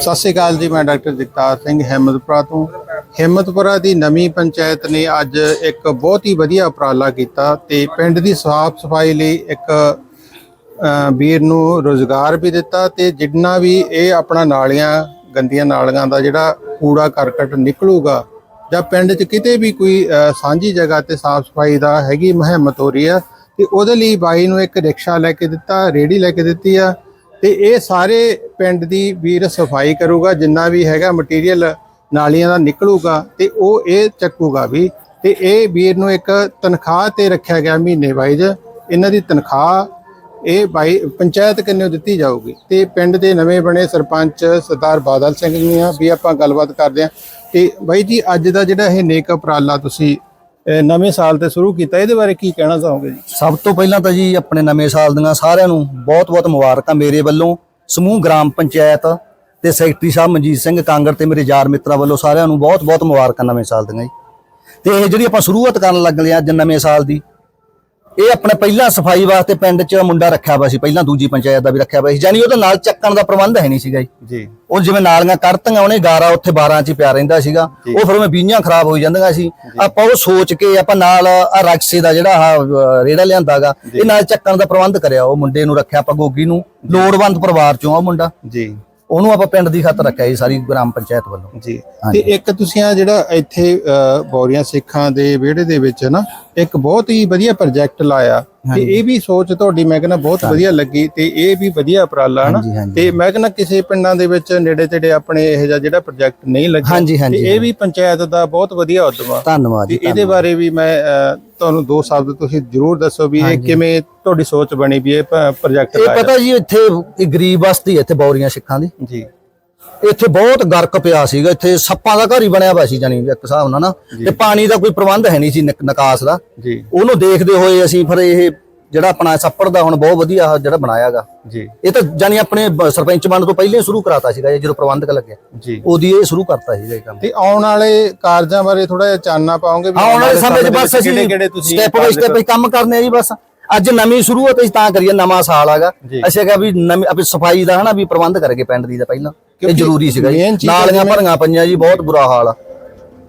ਸਤਿ ਸ਼੍ਰੀ ਅਕਾਲ ਜੀ, ਮੈਂ ਡਾਕਟਰ ਜਗਤਾਰ ਸਿੰਘ ਹਿੰਮਤਪੁਰਾ ਤੋਂ। ਹਿੰਮਤਪੁਰਾ ਦੀ ਨਵੀਂ ਪੰਚਾਇਤ ਨੇ ਅੱਜ ਇੱਕ ਬਹੁਤ ਹੀ ਵਧੀਆ ਉਪਰਾਲਾ ਕੀਤਾ ਤੇ ਪਿੰਡ ਦੀ ਸਾਫ਼ ਸਫ਼ਾਈ ਲਈ ਇੱਕ ਵੀਰ ਨੂੰ ਰੋਜ਼ਗਾਰ ਵੀ ਦਿੱਤਾ ਤੇ ਜਿੰਨਾ ਵੀ ਇਹ ਆਪਣਾ ਨਾਲੀਆਂ, ਗੰਦੀਆਂ ਨਾਲੀਆਂ ਦਾ ਜਿਹੜਾ ਕੂੜਾ ਕਰਕਟ ਨਿਕਲੂਗਾ ਜਾਂ ਪਿੰਡ 'ਚ ਕਿਤੇ ਵੀ ਕੋਈ ਸਾਂਝੀ ਜਗ੍ਹਾ ਤੇ ਸਾਫ਼ ਸਫ਼ਾਈ ਦਾ ਹੈਗੀ ਮੁਹਿੰਮਤ ਹੋ ਰਹੀ ਆ ਤੇ ਉਹਦੇ ਲਈ ਬਾਈ ਨੂੰ ਇੱਕ ਰਿਕਸ਼ਾ ਲੈ ਕੇ ਦਿੱਤਾ ਰੇੜੀ ਲੈ ਕੇ ਦਿੱਤੀ ਆ ਤੇ ਇਹ ਸਾਰੇ ਪਿੰਡ ਦੀ ਵੀਰ ਸਫ਼ਾਈ ਕਰੂਗਾ, ਜਿੰਨਾ ਵੀ ਹੈਗਾ ਮਟੀਰੀਅਲ ਨਾਲੀਆਂ ਦਾ ਨਿਕਲੂਗਾ ਤੇ ਉਹ ਇਹ ਚੱਕੂਗਾ ਵੀ ਤੇ ਇਹ ਵੀਰ ਨੂੰ ਇੱਕ ਤਨਖਾਹ ਤੇ ਰੱਖਿਆ ਗਿਆ ਮਹੀਨੇ ਵਾਈਜ਼ ਇਹਨਾਂ ਦੀ ਤਨਖਾਹ ਇਹ ਬਾਈ, ਪੰਚਾਇਤ ਕੰਨਿਓ ਦਿੱਤੀ ਜਾਊਗੀ ਤੇ ਪਿੰਡ ਦੇ ਨਵੇਂ ਬਣੇ ਸਰਪੰਚ ਸਰਦਾਰ ਬਾਦਲ ਸਿੰਘ ਜੀ ਆ ਵੀ ਆਪਾਂ ਗੱਲਬਾਤ ਕਰਦੇ ਆ ਤੇ ਬਾਈ ਜੀ, ਅੱਜ ਦਾ ਜਿਹੜਾ ਇਹ ਨੇਕ ਉਪਰਾਲਾ ਤੁਸੀਂ ਨਵੇਂ ਸਾਲ ਤੇ ਸ਼ੁਰੂ ਕੀਤਾ, ਇਹਦੇ ਬਾਰੇ ਕੀ ਕਹਿਣਾ ਚਾਹੋਗੇ ਜੀ? ਸਭ ਤੋਂ ਪਹਿਲਾਂ ਤਾਂ ਜੀ, ਆਪਣੇ ਨਵੇਂ ਸਾਲ ਦੀਆਂ ਸਾਰਿਆਂ ਨੂੰ ਬਹੁਤ-ਬਹੁਤ ਮੁਬਾਰਕਾਂ ਮੇਰੇ ਵੱਲੋਂ। ਸਮੂਹ ਗ੍ਰਾਮ ਪੰਚਾਇਤ ਤੇ ਸੈਕਟਰੀ ਸਾਹਿਬ ਮਨਜੀਤ ਸਿੰਘ ਕਾਂਗੜ ਤੇ ਮੇਰੇ ਯਾਰ ਮਿੱਤਰਾਂ ਵੱਲੋਂ ਸਾਰਿਆਂ ਨੂੰ ਬਹੁਤ-ਬਹੁਤ ਮੁਬਾਰਕਾਂ ਨਵੇਂ ਸਾਲ ਦੀਆਂ ਜੀ। ਤੇ ਇਹ ਜਿਹੜੀ ਆਪਾਂ ਸ਼ੁਰੂਆਤ ਕਰਨ ਲੱਗ ਆ ਅੱਜ ਨਵੇਂ ਸਾਲ ਦੀ ਇਹ ਆਪਣੇ ਪਹਿਲਾਂ ਸਫ਼ਾਈ ਵਾਸਤੇ ਪਿੰਡ 'ਚ ਮੁੰਡਾ ਰੱਖਿਆ ਹੋਇਆ ਸੀ ਪਹਿਲਾਂ ਦੂਜੀ ਪੰਚਾਇਤ ਦਾ ਵੀ ਰੱਖਿਆ ਹੋਇਆ ਸੀ। ਯਾਨੀ ਉਹਦੇ ਨਾਲ ਚੱਕਣ ਦਾ ਪ੍ਰਬੰਧ ਹੈ ਨਹੀਂ ਸੀਗਾ ਜੀ। ਉਹ ਜਿਵੇਂ ਨਾਲੀਆਂ ਕੱਢਤੀਆਂ ਉਹਨੇ ਗਾਰਾ ਉੱਥੇ 12 ਚ ਹੀ ਪਿਆ ਰਹਿੰਦਾ ਸੀਗਾ। ਉਹ ਫਿਰ ਉਹਵੇਂ ਬੀਆਂ ਖਰਾਬ ਹੋਈ ਜਾਂਦੀਆਂ ਸੀ। ਆਪਾਂ ਉਹ ਸੋਚ ਕੇ ਆਪਾਂ ਨਾਲ ਆ ਰਕਸੇ ਦਾ ਜਿਹੜਾ ਅਹ, ਰੇੜਾ ਲਿਆਂਦਾਗਾ ਇਹ ਨਾਲ ਚੱਕਣ ਦਾ ਪ੍ਰਬੰਧ ਕਰਿਆ। ਉਹ ਮੁੰਡੇ ਨੂੰ ਰੱਖਿਆ ਆਪਾਂ ਗੋਗੀ ਨੂੰ। ਲੋੜਵੰਦ ਪਰਿਵਾਰ ਚੋਂ ਆ ਮੁੰਡਾ। ਜੀ। ਉਹਨੂੰ ਆਪਾਂ ਪਿੰਡ ਦੀ ਖਾਤਰ ਰੱਖਿਆ ਜੀ ਸਾਰੀ ਗ੍ਰਾਮ ਪੰਚਾਇਤ ਵੱਲੋਂ। ਜੀ। ਤੇ ਇੱਕ ਤੁਸੀਂ ਆ ਜਿਹੜਾ ਇੱਥੇ ਬੌਰੀਆਂ ਸਿੱਖਾਂ ਦੇ ਵਿਹੜੇ ਦੇ ਵਿੱਚ ਨਾ ਇੱਕ ਬਹੁਤ ਹੀ ਵਧੀਆ ਪ੍ਰੋਜੈਕਟ ਲਾਇਆ। ਤੇ ਇਹ ਵੀ ਸੋਚ ਤੁਹਾਡੀ ਮੈਂ ਕਹਿੰਦਾ ਬਹੁਤ ਵਧੀਆ ਲੱਗੀ ਤੇ ਇਹ ਵੀ ਵਧੀਆ ਉਪਰਾਲਾ ਹੈ ਨਾ ਹਾਂਜੀ, ਹਾਂਜੀ। ਤੇ ਮੈਂ ਕਹਿੰਦਾ ਕਿਸੇ ਪਿੰਡਾਂ ਦੇ ਵਿੱਚ ਨੇੜੇ ਤੇੜੇ ਆਪਣੇ ਇਹ ਜਿਹਾ ਜਿਹੜਾ ਪ੍ਰੋਜੈਕਟ ਨਹੀਂ ਲੱਗਿਆ ਤੇ ਇਹ ਵੀ ਪੰਚਾਇਤ ਦਾ ਬਹੁਤ ਵਧੀਆ ਉਦਮ ਆ। ਧੰਨਵਾਦ ਜੀ ਇਹਦੇ ਬਾਰੇ ਵੀ ਮੈਂ ਤੁਹਾਨੂੰ ਦੋ ਸ਼ਬਦ ਤੁਸੀਂ ਜਰੂਰ ਦੱਸੋ ਵੀ ਇਹ ਕਿਵੇਂ ਤੁਹਾਡੀ ਸੋਚ ਬਣੀ ਵੀ ਇਹ ਪ੍ਰੋਜੈਕਟ ਇਹ ਲਾਇਆ ਪਤਾ ਜੀ ਇੱਥੇ ਇਹ ਗਰੀਬ ਬਸਤੀ ਹੈ ਇੱਥੇ ਬੌਰੀਆਂ ਸਿੱਖਾਂ ਦੀ। ਜੀ। ਇੱਥੇ ਬਹੁਤ ਗਰਕ ਪਿਆ ਸੀਗਾ ਇੱਥੇ ਸੱਪਾਂ ਦਾ ਘਰ ਹੀ ਬਣਿਆ ਹੋਇਆ ਸੀ ਜਾਨੀ ਇੱਕ ਹਿਸਾਬ ਨਾਲ ਨਾ ਤੇ ਪਾਣੀ ਦਾ ਕੋਈ ਪ੍ਰਬੰਧ ਹੈ ਨਹੀਂ ਸੀ ਨਿਕ- ਨਿਕਾਸ ਦਾ। ਜੀ। ਉਹਨੂੰ ਦੇਖਦੇ ਹੋਏ ਅਸੀਂ ਫਿਰ ਇਹ ਜਿਹੜਾ ਆਪਣਾ ਛੱਪੜ ਦਾ ਹੁਣ ਬਹੁਤ ਵਧੀਆ ਆਹ ਜਿਹੜਾ ਬਣਾਇਆਗਾ। ਜੀ। ਇਹ ਤਾਂ ਜਾਨੀ ਆਪਣੇ ਬ- ਸਰਪੰਚ ਬਣਨ ਤੋਂ ਪਹਿਲੇ ਸ਼ੁਰੂ ਕਰਾਤਾ ਸੀਗਾ ਇਹ ਜਦੋਂ ਪ੍ਰਬੰਧਕ ਲੱਗਿਆ। ਜੀ। ਉਹਦੀ ਇਹ ਸ਼ੁਰੂ ਕਰਤਾ ਸੀਗਾ ਇਹ ਕੰਮ। ਤੇ ਆਉਣ ਵਾਲੇ ਕਾਰਜਾਂ ਬਾਰੇ ਥੋੜਾ ਜਿਹਾ ਚਾਨਣਾ ਪਾਉਂਗੇ ਵੀ ਆਉਣ ਵਾਲੇ ਸਮੇਂ 'ਚ ਬਸ ਅਸੀਂ ਕਿਹੜੇ ਕਿਹੜੇ ਤੁਸੀਂ ਸਟੈਪ ਬਾਈ ਸਟੈਪ ਕੰਮ ਕਰਨੇ ਆ ਜੀ ਬਸ। ਅੱਜ ਨਵੀਂ ਸ਼ੁਰੂਆਤ ਅਸੀਂ ਤਾਂ ਕਰੀਏ ਨਵਾਂ ਸਾਲ ਆਗਾ। ਜੀ। ਅਸੀਂ ਕਿਹਾ ਵੀ ਨਵੀਂ ਆਪਣੀ ਸਫ਼ਾਈ ਦਾ ਹਨਾ ਵੀ ਪ੍ਰਬੰਧ ਕਰਕੇ ਪਿੰਡ ਦੀ ਦਾ ਪਹਿਲਾਂ। ਇਹ ਜ਼ਰੂਰੀ ਸੀਗਾ ਜੀ। ਨਾਲੀਆਂ ਭਰੀਆਂ ਪਈਆਂ ਜੀ ਬਹੁਤ ਬੁਰਾ ਹਾਲ ਆ।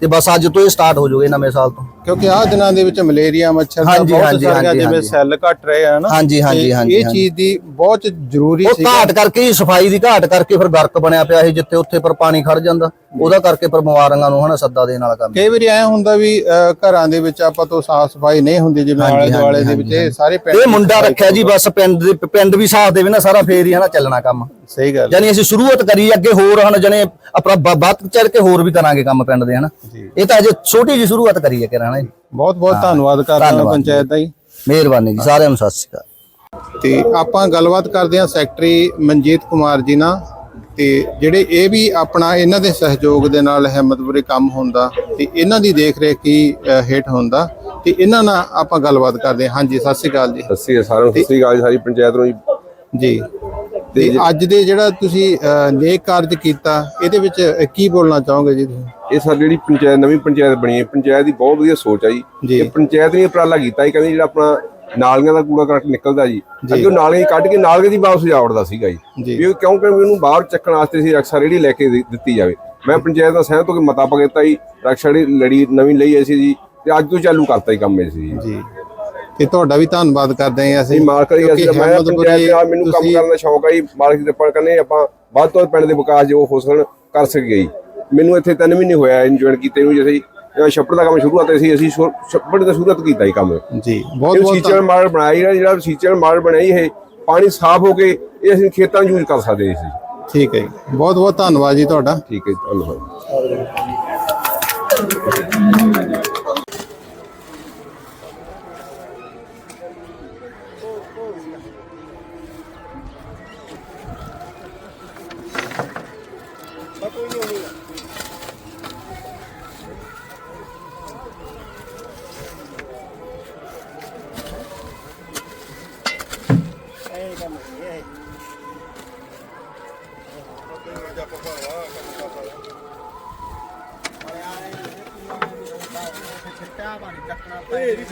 ਤੇ ਬਸ ਅੱਜ ਤੋਂ ਇਹ ਸਟਾਰਟ ਹੋ ਜਾਊਗਾ ਇਹ ਨਵੇਂ ਸਾਲ ਤੋਂ। ਕਿਉਂਕਿ ਆਹ ਦਿਨਾਂ ਦੇ ਵਿੱਚ ਮਲੇਰੀਆ ਮੱਛਰ ਦਾ ਹਾਂਜੀ, ਬਹੁਤ ਹਾਂਜੀ, ਸਾਰੀਆਂ ਹਾਂਜੀ, ਜਿਵੇਂ ਹਾਂਜੀ। ਸੈੱਲ ਘਟ ਰਹੇ ਆ ਨਾ ਹਾਂਜੀ, ਹਾਂਜੀ, ਤੇ ਹਾਂਜੀ, ਇਹ ਹਾਂਜੀ। ਚੀਜ਼ ਦੀ ਬਹੁਤ ਜ਼ਰੂਰੀ ਉਹ ਸੀ ਘਾਟ ਕਰਕੇ ਹੀ ਸਫ਼ਾਈ ਦੀ ਘਾਟ ਕਰਕੇ ਫਿਰ ਗਰਕ ਬਣਿਆ ਪਿਆ ਸੀ ਜਿੱਥੇ ਉੱਥੇ ਪਰ ਪਾਣੀ ਖੜ ਜਾਂਦਾ। ਉਹਦਾ ਕਰਕੇ ਪਰ ਬਿਮਾਰੀਆਂ ਨੂੰ ਹਨਾ ਸੱਦਾ ਦੇਣ ਵਾਲਾ ਕੰਮ। ਕਈ ਵਾਰੀ ਐ ਹੁੰਦਾ ਵੀ ਅਹ, ਘਰਾਂ ਦੇ ਵਿੱਚ ਆਪਾਂ ਤੋਂ ਸਾਫ਼ ਸਫ਼ਾਈ ਨਹੀਂ ਹੁੰਦੀ ਜਿਵੇਂ ਹਾਂਜੀ, ਆਲੇ ਦੁਆਲੇ ਦੇ ਵਿੱਚ ਇਹ ਸਾਰੇ ਪਿੰਡ ਇਹ ਮੁੰਡਾ ਰੱਖਿਆ ਜੀ ਬਸ ਪਿੰਡ ਦੇ ਪਿੰਡ ਵੀ ਸਾਥ ਦੇਵੇ ਨਾ ਸਾਰਾ ਫੇਰ ਹੀ ਹਨਾ ਚੱਲਣਾ ਕੰਮ। ਸਹੀ ਗੱਲ ਯਾਨੀ ਅਸੀਂ ਸ਼ੁਰੂਆਤ ਕਰੀ ਅੱਗੇ ਹੋਰ ਹਨ ਜਣੇ ਆਪਣਾ ਬ- ਵੱਧ ਚੜ ਕੇ ਹੋਰ ਵੀ ਕਰਾਂਗੇ ਕੰਮ ਪਿੰਡ ਦੇ ਹਨਾ। ਜੀ। ਇਹ ਤਾਂ ਅਜੇ ਛੋਟੀ ਜਿਹੀ ਸ਼ੁਰੂਆਤ ਕਰੀ ਹੈ ਕਿਰਾਂ ਜੀ। ਬਹੁਤ ਬਹੁਤ ਧੰਨਵਾਦ ਕਰਦਾ ਹਾਂ ਧੰਨਵਾਦ ਪੰਚਾਇਤ ਦਾ ਜੀ। ਮਿਹਰਬਾਨੀ ਜੀ ਸਾਰਿਆਂ ਨੂੰ ਸਤਿ ਸ਼੍ਰੀ ਅਕਾਲ। ਤੇ ਆਪਾਂ ਗੱਲਬਾਤ ਕਰਦੇ ਹਾਂ ਸੈਕਟਰੀ ਮਨਜੀਤ ਕੁਮਾਰ ਜੀ ਨਾਲ। ਤੇ ਜਿਹੜੇ ਇਹ ਵੀ ਆਪਣਾ ਇਹਨਾਂ ਦੇ ਸਹਿਯੋਗ ਦੇ ਨਾਲ ਹਿੰਮਤਪੁਰੇ ਕੰਮ ਹੁੰਦਾ ਤੇ ਇਹਨਾਂ ਦੀ ਦੇਖ ਰੇਖ ਹੀ ਅ, ਹੇਠ ਹੁੰਦਾ। ਤੇ ਇਹਨਾਂ ਨਾਲ ਆਪਾਂ ਗੱਲਬਾਤ ਕਰਦੇ ਹਾਂ। ਹਾਂਜੀ ਸਤਿ ਸ਼੍ਰੀ ਅਕਾਲ ਜੀ। ਸਤਿ ਸ੍ਰੀ ਅਕਾਲ ਸਾਰਿਆਂ ਨੂੰ ਸਤਿ ਸ੍ਰੀ ਅਕਾਲ ਜੀ, ਸਾਰੀ ਪੰਚਾਇਤ ਨੂੰ ਜੀ। ਜੀ। ਤੇ ਅੱਜ ਦੇ ਜਿਹੜਾ ਤੁਸੀਂ ਅ, ਨੇਕ ਕਾਰਜ ਕੀਤਾ ਇਹਦੇ ਵਿੱਚ ਅ, ਕੀ ਬੋਲਣਾ ਚਾਹੋਗੇ ਜੀ ਤੁਸੀਂ? ਇਹ ਸਾਡੀ ਜਿਹੜੀ ਪੰਚਾਇਤ ਨਵੀਂ ਪੰਚਾਇਤ ਬਣੀ ਹੈ। ਪੰਚਾਇਤ ਦੀ ਬਹੁਤ ਵਧੀਆ ਸੋਚ ਆ ਜੀ। ਜੀ। ਇਹ ਪੰਚਾਇਤ ਨੇ ਉਪਰਾਲਾ ਕੀਤਾ ਇਹ ਕਹਿੰਦੇ ਜਿਹੜਾ ਆਪਣਾ ਨਾਲੀਆਂ ਦਾ ਕੂੜਾ ਕਰਕ ਨਿਕਲਦਾ ਜੀ ਅੱਗੇ ਨਾਲੀਆਂ ਹੀ ਕੱਢ ਕੇ ਨਾਲੀਆਂ ਦੀ ਵਾਪਸ ਜਾਵੜਦਾ ਸੀਗਾ ਜੀ। ਜੀ। ਵੀ ਉਹ ਕਿਉਂਕਿ ਉਹਨੂੰ ਬਾਹਰ ਚੱਕਣ ਵਾਸਤੇ ਸੀ ਰਕਸ਼ਾ ਰੇੜੀ ਲੈ ਕੇ ਦੇ- ਦਿੱਤੀ ਜਾਵੇ। ਮੈਂ ਪੰਚਾਇਤ ਦਾ ਸਹਿਮਤ ਹੋ ਕੇ ਮਤਾ ਪਾ ਦਿੱਤਾ ਜੀ ਰਕਸ਼ਾ ਰੇੜੀ ਲੜੀ ਨਵੀਂ ਲਈ ਐ ਸੀ ਜੀ ਤੇ ਅੱਜ ਤੋਂ ਚਾਲੂ ਕਰਤਾ ਜੀ ਕੰਮ ਇਹ ਸੀ ਜੀ। ਜੀ। ਤੇ ਤੁਹਾਡਾ ਵੀ ਧੰਨਵਾਦ ਕਰਦੇ ਹਾਂ ਅਸੀਂ ਮਾਲਕ ਦੀ ਅਸੀਂ ਮੈਂ ਪੰਚਾਇਤ ਮੈਨੂੰ ਕੰਮ ਕਰਨ ਦਾ ਸ਼ੌਕ ਆ ਜੀ ਮਾਲਕ ਦੇ ਪੜ ਕਰਨੇ ਆਪਾਂ ਵੱਧ ਤੋਂ ਵੱਧ ਪਿੰਡ ਦੇ ਵਿਕਾਸ ਜੋ ਹੋ ਸਕਣ ਕਰ ਸਕੀਏ ਜੀ। ਮੈਨੂੰ ਇੱਥੇ ਤਿੰਨ ਮਹੀਨੇ ਹੋਇਆ ਜੁਆਇਨ ਕੀਤੇ ਨੂੰ ਜਿਵੇਂ ਛੱਪੜ ਦਾ ਕੰਮ ਸ਼ੁਰੂਆਤ ਸੀ ਅਸੀਂ ਸ਼ੁਰ- ਛੱਪੜ ਦਾ ਸ਼ੁਰੂਆਤ ਕੀਤਾ ਜੀ ਕੰਮ। ਜੀ ਬਹੁਤ ਬਹੁਤ ਸੀਚਰ ਮਾਰ ਬਣਾਇਆ ਜਿਹੜਾ ਜਿਹੜਾ ਸੀਚਰ ਮਾਰ ਬਣਾਈ ਇਹ ਪਾਣੀ ਸਾਫ਼ ਹੋ ਕੇ ਇਹ ਅਸੀਂ ਖੇਤਾਂ ਯੂਜ਼ ਕਰ ਸਕਦੇ ਸੀ। ਠੀਕ ਹੈ ਬਹੁਤ ਬਹੁਤ ਧੰਨਵਾਦ ਜੀ ਤੁਹਾਡਾ। ਠੀਕ ਹੈ ਧੰਨਵਾਦ। ਇਹ ਵੀ